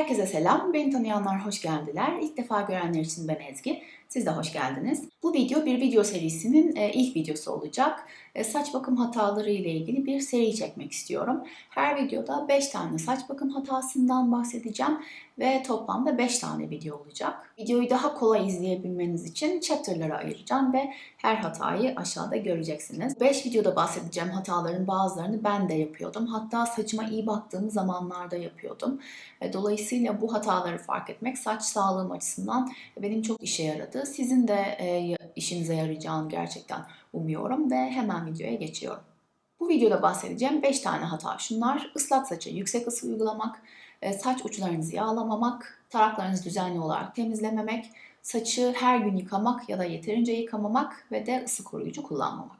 Herkese selam. Beni tanıyanlar hoş geldiler. İlk defa görenler için ben Ezgi. Siz de hoş geldiniz. Bu video bir video serisinin e, ilk videosu olacak. E, saç bakım hataları ile ilgili bir seri çekmek istiyorum. Her videoda 5 tane saç bakım hatasından bahsedeceğim ve toplamda 5 tane video olacak. Videoyu daha kolay izleyebilmeniz için chapter'lara ayıracağım ve her hatayı aşağıda göreceksiniz. 5 videoda bahsedeceğim hataların bazılarını ben de yapıyordum. Hatta saçıma iyi baktığım zamanlarda yapıyordum. E, Dolayısıyla bu hataları fark etmek saç sağlığım açısından benim çok işe yaradı. Sizin de e, işinize yarayacağını gerçekten umuyorum ve hemen videoya geçiyorum. Bu videoda bahsedeceğim 5 tane hata şunlar. Islak saça yüksek ısı uygulamak, e, saç uçlarınızı yağlamamak, taraklarınızı düzenli olarak temizlememek, saçı her gün yıkamak ya da yeterince yıkamamak ve de ısı koruyucu kullanmamak.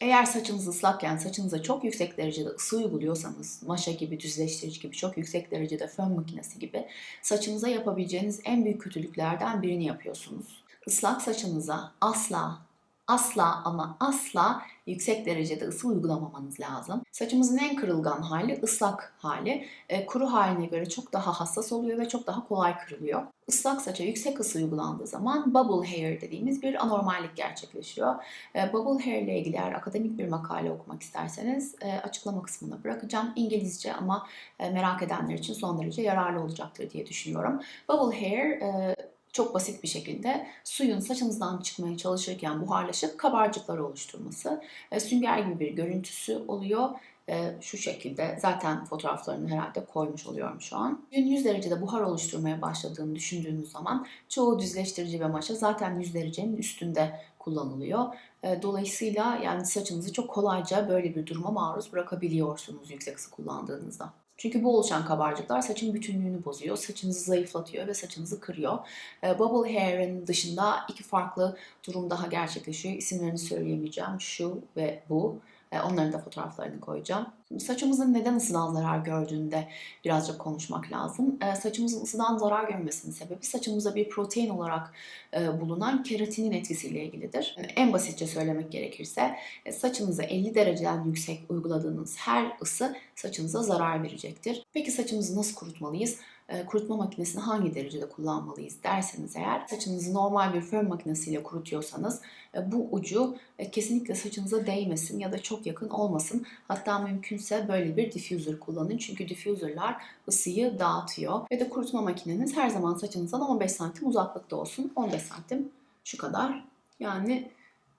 Eğer saçınız ıslakken saçınıza çok yüksek derecede ısı uyguluyorsanız, maşa gibi, düzleştirici gibi, çok yüksek derecede fön makinesi gibi saçınıza yapabileceğiniz en büyük kötülüklerden birini yapıyorsunuz. Islak saçınıza asla asla ama asla yüksek derecede ısı uygulamamanız lazım. Saçımızın en kırılgan hali ıslak hali. E, kuru haline göre çok daha hassas oluyor ve çok daha kolay kırılıyor. Islak saça yüksek ısı uygulandığı zaman bubble hair dediğimiz bir anormallik gerçekleşiyor. E, bubble hair ile ilgili eğer akademik bir makale okumak isterseniz e, açıklama kısmına bırakacağım. İngilizce ama e, merak edenler için son derece yararlı olacaktır diye düşünüyorum. Bubble hair e, çok basit bir şekilde suyun saçınızdan çıkmaya çalışırken buharlaşıp kabarcıklar oluşturması. E, sünger gibi bir görüntüsü oluyor. E, şu şekilde zaten fotoğraflarını herhalde koymuş oluyorum şu an. Suyun 100 derecede buhar oluşturmaya başladığını düşündüğünüz zaman çoğu düzleştirici ve maşa zaten 100 derecenin üstünde kullanılıyor. E, dolayısıyla yani saçınızı çok kolayca böyle bir duruma maruz bırakabiliyorsunuz yüksek ısı kullandığınızda. Çünkü bu oluşan kabarcıklar saçın bütünlüğünü bozuyor, saçınızı zayıflatıyor ve saçınızı kırıyor. E, bubble hair'in dışında iki farklı durum daha gerçekleşiyor. İsimlerini söyleyemeyeceğim. Şu ve bu. E, onların da fotoğraflarını koyacağım. Saçımızın neden ısıdan zarar gördüğünde birazcık konuşmak lazım. E, saçımızın ısıdan zarar görmesinin sebebi saçımızda bir protein olarak e, bulunan keratinin etkisiyle ilgilidir. Yani en basitçe söylemek gerekirse e, saçınıza 50 dereceden yüksek uyguladığınız her ısı saçınıza zarar verecektir. Peki saçımızı nasıl kurutmalıyız? E, kurutma makinesini hangi derecede kullanmalıyız derseniz eğer saçınızı normal bir fön makinesiyle kurutuyorsanız e, bu ucu e, kesinlikle saçınıza değmesin ya da çok yakın olmasın. Hatta mümkünse böyle bir diffuser kullanın. Çünkü diffuserlar ısıyı dağıtıyor. Ve de kurutma makineniz her zaman saçınızdan 15 santim uzaklıkta olsun. 15 santim şu kadar. Yani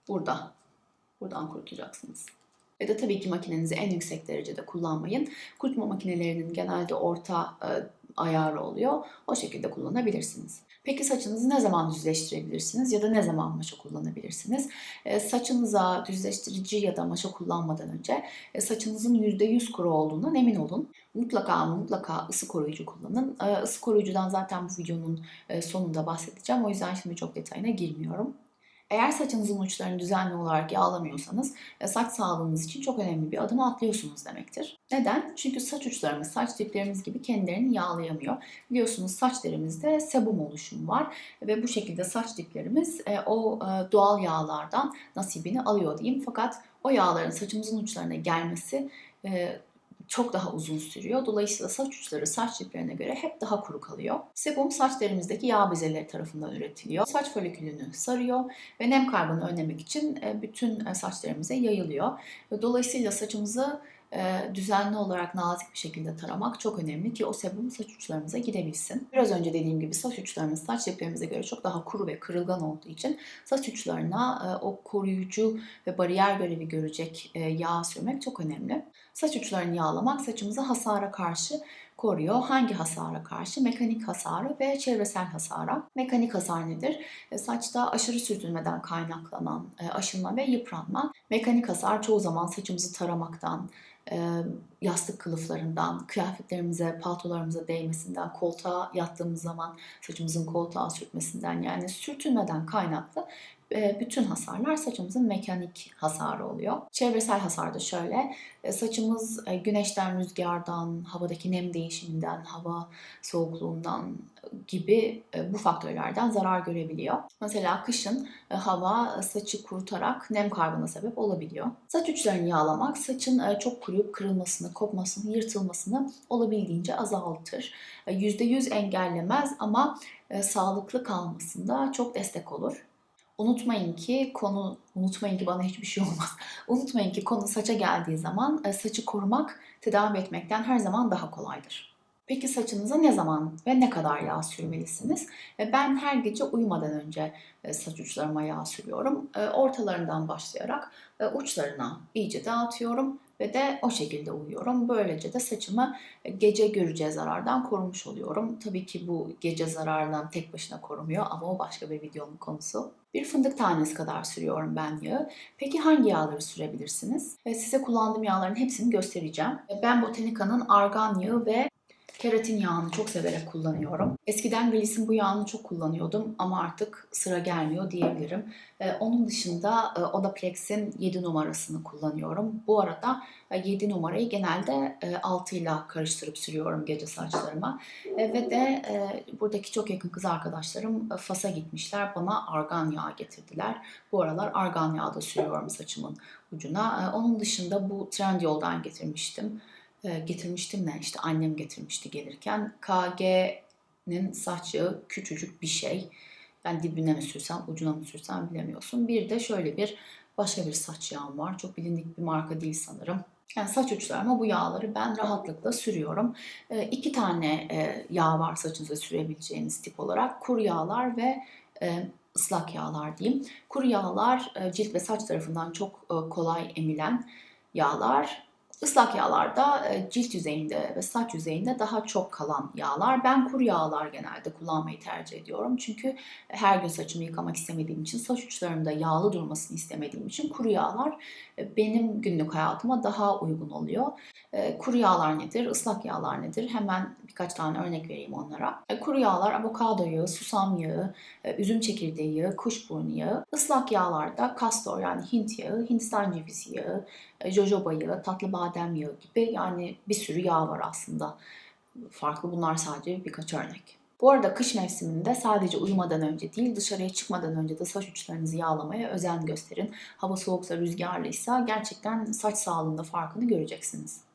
burada. Buradan kurutacaksınız. Ve de tabii ki makinenizi en yüksek derecede kullanmayın. Kurutma makinelerinin genelde orta e, ayarı oluyor. O şekilde kullanabilirsiniz. Peki saçınızı ne zaman düzleştirebilirsiniz ya da ne zaman maşa kullanabilirsiniz? E, saçınıza düzleştirici ya da maşa kullanmadan önce e, saçınızın %100 kuru olduğundan emin olun. Mutlaka mutlaka ısı koruyucu kullanın. E, ısı koruyucudan zaten bu videonun e, sonunda bahsedeceğim. O yüzden şimdi çok detayına girmiyorum. Eğer saçınızın uçlarını düzenli olarak yağlamıyorsanız e, saç sağlığınız için çok önemli bir adım atlıyorsunuz demektir. Neden? Çünkü saç uçlarımız, saç diplerimiz gibi kendilerini yağlayamıyor. Biliyorsunuz saç derimizde sebum oluşumu var ve bu şekilde saç diplerimiz e, o e, doğal yağlardan nasibini alıyor diyeyim. Fakat o yağların saçımızın uçlarına gelmesi çok daha uzun sürüyor. Dolayısıyla saç uçları saç diplerine göre hep daha kuru kalıyor. Sebum saç derimizdeki yağ bezeleri tarafından üretiliyor. Saç folikülünü sarıyor ve nem kaybını önlemek için bütün saç derimize yayılıyor. Dolayısıyla saçımızı düzenli olarak nazik bir şekilde taramak çok önemli ki o sebum saç uçlarımıza gidebilsin. Biraz önce dediğim gibi saç uçlarımız saç diplerimize göre çok daha kuru ve kırılgan olduğu için saç uçlarına o koruyucu ve bariyer görevi görecek yağ sürmek çok önemli. Saç uçlarını yağlamak saçımızı hasara karşı koruyor. Hangi hasara karşı? Mekanik hasara ve çevresel hasara. Mekanik hasar nedir? E, saçta aşırı sürtünmeden kaynaklanan e, aşınma ve yıpranma. Mekanik hasar çoğu zaman saçımızı taramaktan, e, yastık kılıflarından, kıyafetlerimize, paltolarımıza değmesinden, koltuğa yattığımız zaman saçımızın koltuğa sürtmesinden yani sürtünmeden kaynaklı bütün hasarlar saçımızın mekanik hasarı oluyor. Çevresel hasar da şöyle. e, Saçımız e, güneşten, rüzgardan, havadaki nem değişiminden, hava soğukluğundan gibi e, bu faktörlerden zarar görebiliyor. Mesela kışın e, hava saçı kurutarak nem kaybına sebep olabiliyor. Saç uçlarını yağlamak saçın çok kuruyup kırılmasını, kopmasını, yırtılmasını olabildiğince azaltır. E, %100 engellemez ama sağlıklı kalmasında çok destek olur. Unutmayın ki konu, unutmayın ki bana hiçbir şey olmaz. Unutmayın ki konu saça geldiği zaman e, saçı korumak tedavi etmekten her zaman daha kolaydır. Peki saçınıza ne zaman ve ne kadar yağ sürmelisiniz? E, Ben her gece uyumadan önce e, saç uçlarıma yağ sürüyorum. Ortalarından başlayarak uçlarına iyice dağıtıyorum ve de o şekilde uyuyorum. Böylece de saçımı e, gece göreceği zarardan korumuş oluyorum. Tabii ki bu gece zararından tek başına korumuyor ama o başka bir videonun konusu. Bir fındık tanesi kadar sürüyorum ben yağı. Peki hangi yağları sürebilirsiniz? Size kullandığım yağların hepsini göstereceğim. E, Ben Botanica'nın argan yağı ve keratin yağını çok severek kullanıyorum. Eskiden Glisin bu yağını çok kullanıyordum ama artık sıra gelmiyor diyebilirim. Ee, onun dışında e, Odaplex'in 7 numarasını kullanıyorum. Bu arada e, 7 numarayı genelde e, 6 ile karıştırıp sürüyorum gece saçlarıma. E, ve de e, buradaki çok yakın kız arkadaşlarım e, Fas'a gitmişler. Bana argan yağı getirdiler. Bu aralar argan yağı da sürüyorum saçımın ucuna. E, onun dışında bu Trendyol'dan getirmiştim e, getirmiştim ne işte annem getirmişti gelirken. KG'nin saç yağı küçücük bir şey. Yani dibine mi sürsem ucuna mı sürsem bilemiyorsun. Bir de şöyle bir başka bir saç yağım var. Çok bilindik bir marka değil sanırım. Yani saç uçlarıma bu yağları ben rahatlıkla sürüyorum. E, iki tane e, yağ var saçınıza sürebileceğiniz tip olarak. Kuru yağlar ve e, ıslak yağlar diyeyim. Kuru yağlar e, cilt ve saç tarafından çok e, kolay emilen yağlar. Islak yağlar da e, cilt yüzeyinde ve saç yüzeyinde daha çok kalan yağlar. Ben kuru yağlar genelde kullanmayı tercih ediyorum. Çünkü her gün saçımı yıkamak istemediğim için, saç uçlarımda yağlı durmasını istemediğim için kuru yağlar e, benim günlük hayatıma daha uygun oluyor. E, Kuru yağlar nedir, ıslak yağlar nedir? Hemen birkaç tane örnek vereyim onlara. Kuru yağlar avokado yağı, susam yağı, üzüm çekirdeği yağı, kuşburnu yağı. Islak yağlarda kastor yani Hint yağı, Hindistan cevizi yağı, jojoba yağı, tatlı badem yağı gibi yani bir sürü yağ var aslında. Farklı bunlar sadece birkaç örnek. Bu arada kış mevsiminde sadece uyumadan önce değil dışarıya çıkmadan önce de saç uçlarınızı yağlamaya özen gösterin. Hava soğuksa rüzgarlıysa gerçekten saç sağlığında farkını göreceksiniz.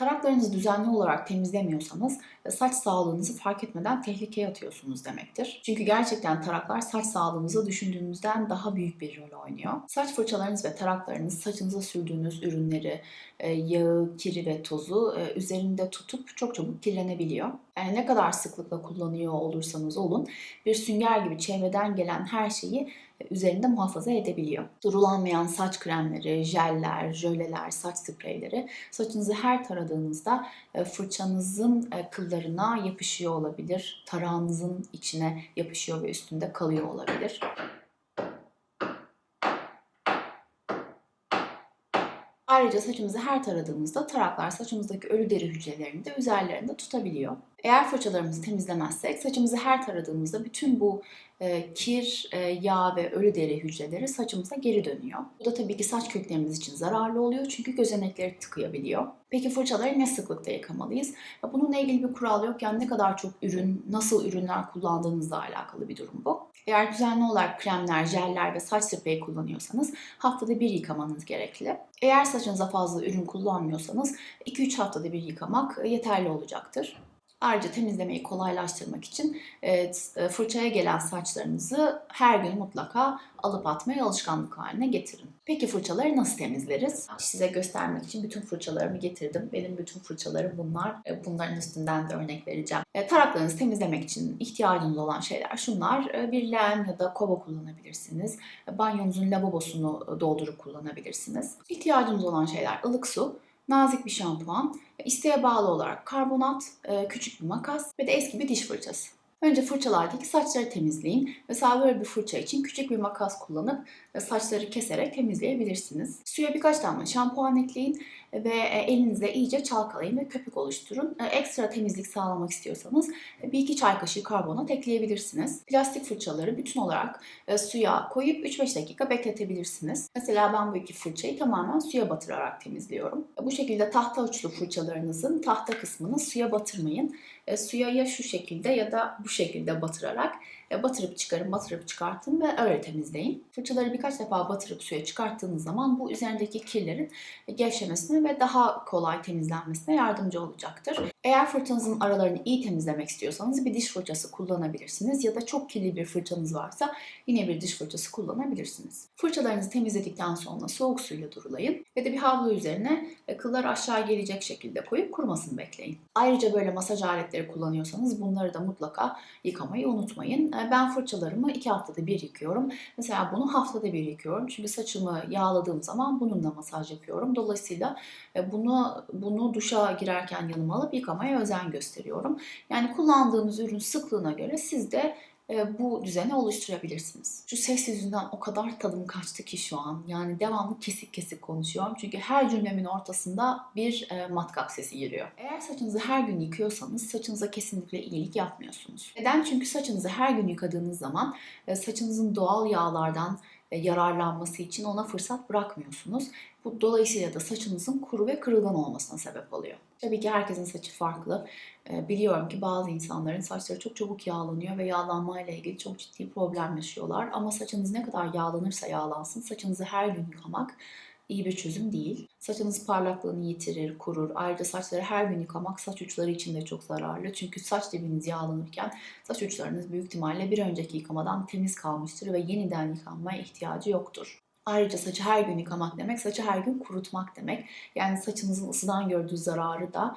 Taraklarınızı düzenli olarak temizlemiyorsanız saç sağlığınızı fark etmeden tehlikeye atıyorsunuz demektir. Çünkü gerçekten taraklar saç sağlığınızı düşündüğünüzden daha büyük bir rol oynuyor. Saç fırçalarınız ve taraklarınız saçınıza sürdüğünüz ürünleri, e, yağı, kiri ve tozu e, üzerinde tutup çok çabuk kirlenebiliyor. Yani ne kadar sıklıkla kullanıyor olursanız olun bir sünger gibi çevreden gelen her şeyi üzerinde muhafaza edebiliyor. Durulanmayan saç kremleri, jeller, jöleler, saç spreyleri saçınızı her taradığınızda e, fırçanızın e, kıllarına yapışıyor olabilir. Tarağınızın içine yapışıyor ve üstünde kalıyor olabilir. Ayrıca saçımızı her taradığımızda taraklar saçımızdaki ölü deri hücrelerini de üzerlerinde tutabiliyor. Eğer fırçalarımızı temizlemezsek saçımızı her taradığımızda bütün bu e, kir, e, yağ ve ölü deri hücreleri saçımıza geri dönüyor. Bu da tabii ki saç köklerimiz için zararlı oluyor çünkü gözenekleri tıkayabiliyor. Peki fırçaları ne sıklıkta yıkamalıyız? Bununla ilgili bir kural yok. Yani ne kadar çok ürün, nasıl ürünler kullandığınızla alakalı bir durum bu. Eğer düzenli olarak kremler, jeller ve saç spreyi kullanıyorsanız haftada bir yıkamanız gerekli. Eğer saçınıza fazla ürün kullanmıyorsanız 2-3 haftada bir yıkamak yeterli olacaktır. Ayrıca temizlemeyi kolaylaştırmak için e, fırçaya gelen saçlarınızı her gün mutlaka alıp atmayı alışkanlık haline getirin. Peki fırçaları nasıl temizleriz? Size göstermek için bütün fırçalarımı getirdim. Benim bütün fırçalarım bunlar. E, Bunların üstünden de örnek vereceğim. E, Taraklarınızı temizlemek için ihtiyacınız olan şeyler şunlar. Bir leğen ya da kova kullanabilirsiniz. Banyonuzun lavabosunu doldurup kullanabilirsiniz. İhtiyacınız olan şeyler ılık su, nazik bir şampuan, isteğe bağlı olarak karbonat, e, küçük bir makas ve de eski bir diş fırçası. Önce fırçalardaki saçları temizleyin. Mesela böyle bir fırça için küçük bir makas kullanıp e, saçları keserek temizleyebilirsiniz. Suya birkaç damla şampuan ekleyin ve e, elinizle iyice çalkalayın ve köpük oluşturun. E, Ekstra temizlik sağlamak istiyorsanız e, bir iki çay kaşığı karbonat ekleyebilirsiniz. Plastik fırçaları bütün olarak suya koyup 3-5 dakika bekletebilirsiniz. Mesela ben bu iki fırçayı tamamen suya batırarak temizliyorum. Bu şekilde tahta uçlu fırçalarınızın tahta kısmını suya batırmayın. Suya ya şu şekilde ya da bu şekilde batırarak batırıp çıkarın, batırıp çıkartın ve öyle temizleyin. Fırçaları birkaç defa batırıp suya çıkarttığınız zaman bu üzerindeki kirlerin gevşemesine ve daha kolay temizlenmesine yardımcı olacaktır. Eğer fırçanızın aralarını iyi temizlemek istiyorsanız bir diş fırçası kullanabilirsiniz ya da çok kirli bir fırçanız varsa yine bir diş fırçası kullanabilirsiniz. Fırçalarınızı temizledikten sonra soğuk suyla durulayın ve de bir havlu üzerine e, kıllar aşağı gelecek şekilde koyup kurumasını bekleyin. Ayrıca böyle masaj aletleri kullanıyorsanız bunları da mutlaka yıkamayı unutmayın. E, Ben fırçalarımı iki haftada bir yıkıyorum. Mesela bunu haftada bir yıkıyorum. Çünkü saçımı yağladığım zaman bununla masaj yapıyorum. Dolayısıyla e, bunu bunu duşa girerken yanıma alıp yıkamaya özen gösteriyorum. Yani kullandığınız ürün sıklığına göre siz de bu düzeni oluşturabilirsiniz. Şu ses yüzünden o kadar tadım kaçtı ki şu an. Yani devamlı kesik kesik konuşuyorum. Çünkü her cümlemin ortasında bir e, matkap sesi giriyor. Eğer saçınızı her gün yıkıyorsanız saçınıza kesinlikle iyilik yapmıyorsunuz. Neden? Çünkü saçınızı her gün yıkadığınız zaman e, saçınızın doğal yağlardan e, yararlanması için ona fırsat bırakmıyorsunuz. Bu dolayısıyla da saçınızın kuru ve kırılgan olmasına sebep oluyor. Tabii ki herkesin saçı farklı. E, Biliyorum ki bazı insanların saçları çok çabuk yağlanıyor ve yağlanmayla ilgili çok ciddi problem yaşıyorlar. Ama saçınız ne kadar yağlanırsa yağlansın saçınızı her gün yıkamak iyi bir çözüm değil. Saçınız parlaklığını yitirir, kurur. Ayrıca saçları her gün yıkamak saç uçları için de çok zararlı. Çünkü saç dibiniz yağlanırken saç uçlarınız büyük ihtimalle bir önceki yıkamadan temiz kalmıştır ve yeniden yıkanmaya ihtiyacı yoktur. Ayrıca saçı her gün yıkamak demek, saçı her gün kurutmak demek. Yani saçınızın ısıdan gördüğü zararı da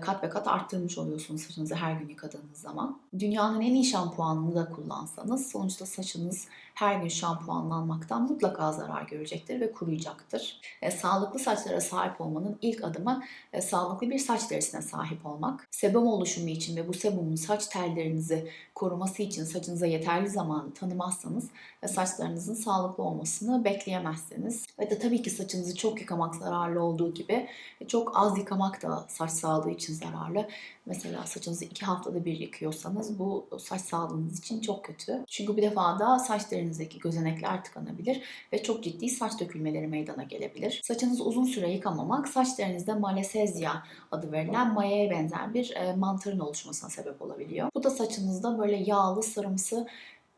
kat ve kat arttırmış oluyorsunuz saçınızı her gün yıkadığınız zaman. Dünyanın en iyi şampuanını da kullansanız sonuçta saçınız her gün şampuanlanmaktan mutlaka zarar görecektir ve kuruyacaktır. E, sağlıklı saçlara sahip olmanın ilk adımı e, sağlıklı bir saç derisine sahip olmak. Sebum oluşumu için ve bu sebumun saç tellerinizi koruması için saçınıza yeterli zamanı tanımazsanız ve saçlarınızın sağlıklı olmasını bekleyemezsiniz. Ve de tabii ki saçınızı çok yıkamak zararlı olduğu gibi e, çok az yıkamak da saç sağlığı için zararlı. Mesela saçınızı iki haftada bir yıkıyorsanız bu saç sağlığınız için çok kötü. Çünkü bir defa da saç derinizdeki gözenekler tıkanabilir ve çok ciddi saç dökülmeleri meydana gelebilir. Saçınızı uzun süre yıkamamak saç derinizde malesezya adı verilen mayaya benzer bir e, mantarın oluşmasına sebep olabiliyor. Bu da saçınızda böyle yağlı, sarımsı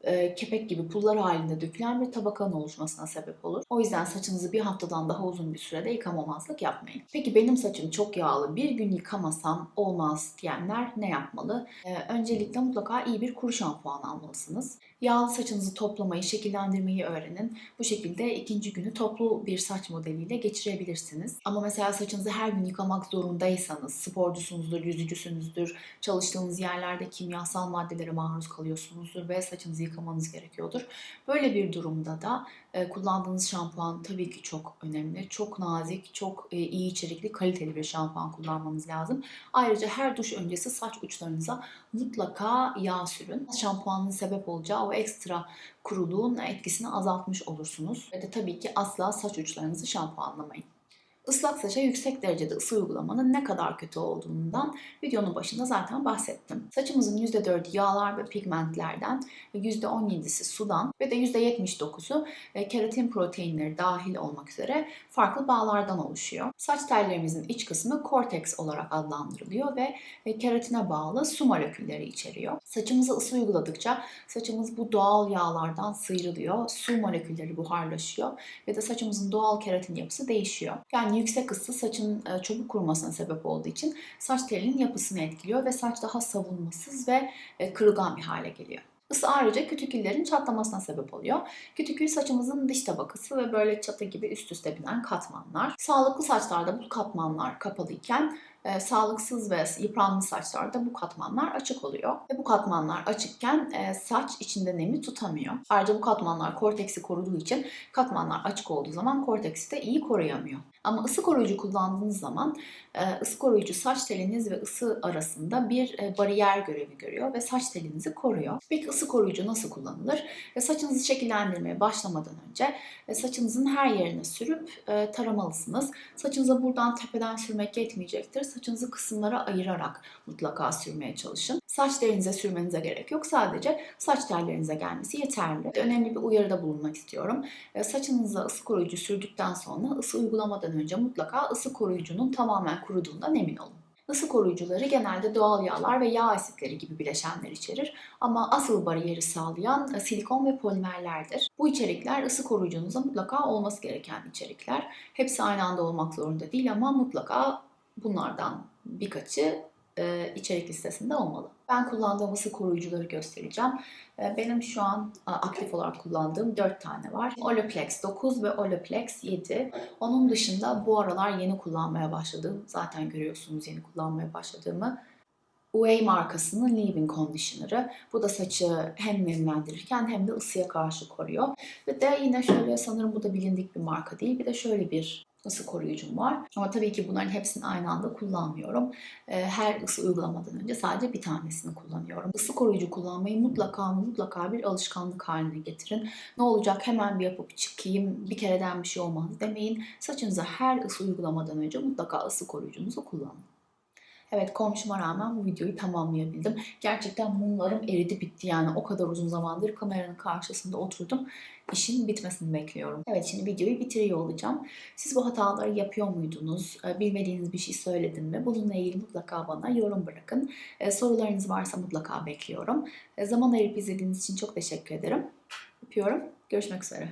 e, kepek gibi pullar halinde dökülen bir tabakanın oluşmasına sebep olur. O yüzden saçınızı bir haftadan daha uzun bir sürede yıkamamazlık yapmayın. Peki benim saçım çok yağlı, bir gün yıkamasam olmaz diyenler ne yapmalı? E, öncelikle mutlaka iyi bir kuru şampuan almalısınız. Yağlı saçınızı toplamayı, şekillendirmeyi öğrenin. Bu şekilde ikinci günü toplu bir saç modeliyle geçirebilirsiniz. Ama mesela saçınızı her gün yıkamak zorundaysanız, sporcusunuzdur, yüzücüsünüzdür, çalıştığınız yerlerde kimyasal maddelere maruz kalıyorsunuzdur ve saçınızı yıkamanız gerekiyordur. Böyle bir durumda da kullandığınız şampuan tabii ki çok önemli. Çok nazik, çok e, iyi içerikli, kaliteli bir şampuan kullanmanız lazım. Ayrıca her duş öncesi saç uçlarınıza mutlaka yağ sürün. Şampuanın sebep olacağı o ekstra kuruluğun etkisini azaltmış olursunuz. Ve de tabii ki asla saç uçlarınızı şampuanlamayın. Islak saça yüksek derecede ısı uygulamanın ne kadar kötü olduğundan videonun başında zaten bahsettim. Saçımızın %4'ü yağlar ve pigmentlerden, %17'si sudan ve de %79'u e, keratin proteinleri dahil olmak üzere farklı bağlardan oluşuyor. Saç tellerimizin iç kısmı korteks olarak adlandırılıyor ve e, keratine bağlı su molekülleri içeriyor. Saçımıza ısı uyguladıkça saçımız bu doğal yağlardan sıyrılıyor. Su molekülleri buharlaşıyor ve de saçımızın doğal keratin yapısı değişiyor. Yani yüksek ısı saçın e, çabuk kurumasına sebep olduğu için saç telinin yapısını etkiliyor ve saç daha savunmasız ve e, kırılgan bir hale geliyor. Isı ayrıca kütüküllerin çatlamasına sebep oluyor. Kütükül saçımızın dış tabakası ve böyle çatı gibi üst üste binen katmanlar. Sağlıklı saçlarda bu katmanlar kapalıyken e, sağlıksız ve yıpranmış saçlarda bu katmanlar açık oluyor. Ve bu katmanlar açıkken e, saç içinde nemi tutamıyor. Ayrıca bu katmanlar korteksi koruduğu için katmanlar açık olduğu zaman korteksi de iyi koruyamıyor. Ama ısı koruyucu kullandığınız zaman e, ısı koruyucu saç teliniz ve ısı arasında bir e, bariyer görevi görüyor ve saç telinizi koruyor. Peki ısı koruyucu nasıl kullanılır? Saçınızı şekillendirmeye başlamadan önce e, saçınızın her yerine sürüp taramalısınız. Saçınıza buradan tepeden sürmek yetmeyecektir. Saçınızı kısımlara ayırarak mutlaka sürmeye çalışın. Saç derinize sürmenize gerek yok. Sadece saç tellerinize gelmesi yeterli. Önemli bir uyarıda bulunmak istiyorum. E, Saçınıza ısı koruyucu sürdükten sonra ısı uygulamadan önce mutlaka ısı koruyucunun tamamen kuruduğundan emin olun. Isı koruyucuları genelde doğal yağlar ve yağ asitleri gibi bileşenler içerir ama asıl bariyeri sağlayan e, silikon ve polimerlerdir. Bu içerikler ısı koruyucunuzda mutlaka olması gereken içerikler. Hepsi aynı anda olmak zorunda değil ama mutlaka bunlardan birkaçı e, içerik listesinde olmalı. Ben kullandığım ısı koruyucuları göstereceğim. E, Benim şu an a, aktif olarak kullandığım 4 tane var. Olaplex 9 ve Olaplex 7. Onun dışında bu aralar yeni kullanmaya başladığım, zaten görüyorsunuz yeni kullanmaya başladığımı Ouai markasının Leave-In Conditioner'ı. Bu da saçı hem nemlendirirken hem de ısıya karşı koruyor. Ve de yine şöyle sanırım bu da bilindik bir marka değil. Bir de şöyle bir ısı koruyucum var. Ama tabii ki bunların hepsini aynı anda kullanmıyorum. Ee, Her ısı uygulamadan önce sadece bir tanesini kullanıyorum. Isı koruyucu kullanmayı mutlaka mutlaka bir alışkanlık haline getirin. Ne olacak hemen bir yapıp çıkayım, bir kereden bir şey olmaz demeyin. Saçınıza her ısı uygulamadan önce mutlaka ısı koruyucunuzu kullanın. Evet komşuma rağmen bu videoyu tamamlayabildim. Gerçekten mumlarım eridi bitti yani o kadar uzun zamandır kameranın karşısında oturdum. İşin bitmesini bekliyorum. Evet şimdi videoyu bitiriyor olacağım. Siz bu hataları yapıyor muydunuz? Ee, Bilmediğiniz bir şey söyledim mi? Bununla ilgili mutlaka bana yorum bırakın. Ee, Sorularınız varsa mutlaka bekliyorum. Ee, Zaman ayırıp izlediğiniz için çok teşekkür ederim. Öpüyorum. Görüşmek üzere.